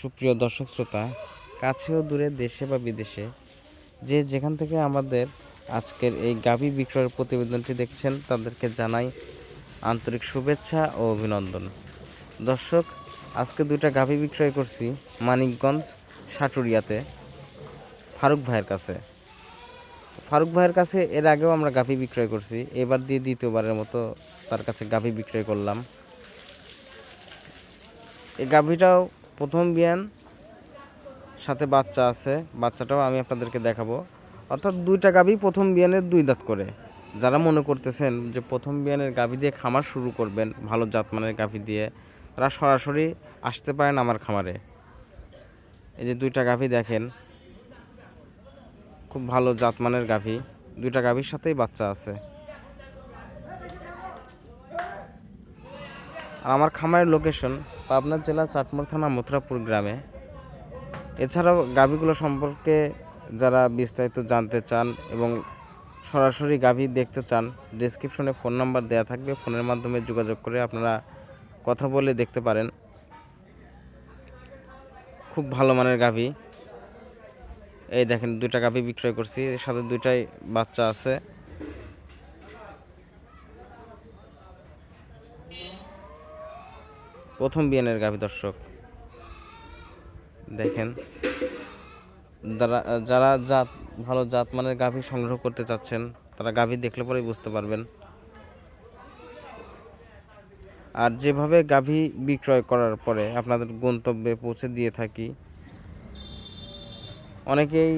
সুপ্রিয় দর্শক শ্রোতা, কাছে ও দূরে দেশে বা বিদেশে যে যেখান থেকে আমাদের আজকের এই গাভী বিক্রয়ের প্রতিবেদনটি দেখছেন, তাদেরকে জানাই আন্তরিক শুভেচ্ছা ও অভিনন্দন। দর্শক, আজকে দুইটা গাভী বিক্রয় করছি মানিকগঞ্জ সাটুরিয়াতে ফারুক ভাইয়ের কাছে। ফারুক ভাইয়ের কাছে এর আগেও আমরা গাভী বিক্রয় করছি, এবার দিয়ে দ্বিতীয়বারের মতো তার কাছে গাভী বিক্রয় করলাম। এই গাভীটাও প্রথম বিয়ান, সাথে বাচ্চা আছে, বাচ্চাটাও আমি আপনাদেরকে দেখাবো। অর্থাৎ দুইটা গাভী প্রথম বিয়ানের দুই দাঁত করে। যারা মনে করতেছেন যে প্রথম বিয়ানের গাভী দিয়ে খামার শুরু করবেন, ভালো জাতমানের গাভী দিয়ে, তারা সরাসরি আসতে পারেন আমার খামারে। এই যে দুইটা গাভী দেখেন, খুব ভালো জাতমানের গাভী, দুইটা গাভীর সাথেই বাচ্চা আছে। আর আমার খামারের লোকেশন পাবনা জেলা চাটমোড় থানা মথুরাপুর গ্রামে। এছাড়াও গাভীগুলো সম্পর্কে যারা বিস্তারিত জানতে চান এবং সরাসরি গাভী দেখতে চান ডিসক্রিপশনে ফোন নাম্বার দেওয়া থাকবে। ফোনের মাধ্যমে যোগাযোগ করে আপনারা কথা বলে দেখতে পারেন। খুব ভালো মানের গাভী। এই দেখেন, দুইটা গাভী বিক্রয় করছি। এর সাথে দুইটাই বাচ্চা আছে। প্রথম বিয়ানের গাভী দর্শক। দেখেন যারা জাত, ভালো জাত মানের গাভী সংগ্রহ করতে চাচ্ছেন, তারা গাভী দেখলে পরেই বুঝতে পারবেন। আর যেভাবে গাভী বিক্রয় করার পরে আপনাদের গন্তব্যে পৌঁছে দিয়ে থাকি, অনেকেই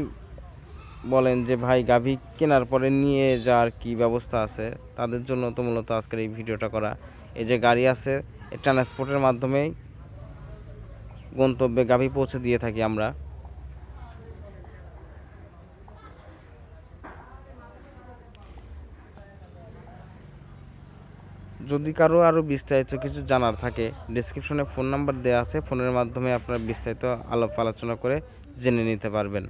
বলেন যে, ভাই, গাভী কেনার পরে নিয়ে যাওয়ার কি ব্যবস্থা আছে? তাদের জন্য তো মূলত আজকের এই ভিডিওটা করা। এই যে গাড়ি আছে ট্রান্সপোর্টের মাধ্যমেই গন্তব্যে গাভী পৌঁছে দিয়ে থাকি আমরা। যদি কারও আরও বিস্তারিত কিছু জানার থাকে ডিসক্রিপশনে ফোন নাম্বার দেওয়া আছে ফোনের মাধ্যমে আপনারা বিস্তারিত আলাপ আলোচনা করে জেনে নিতে পারবেন।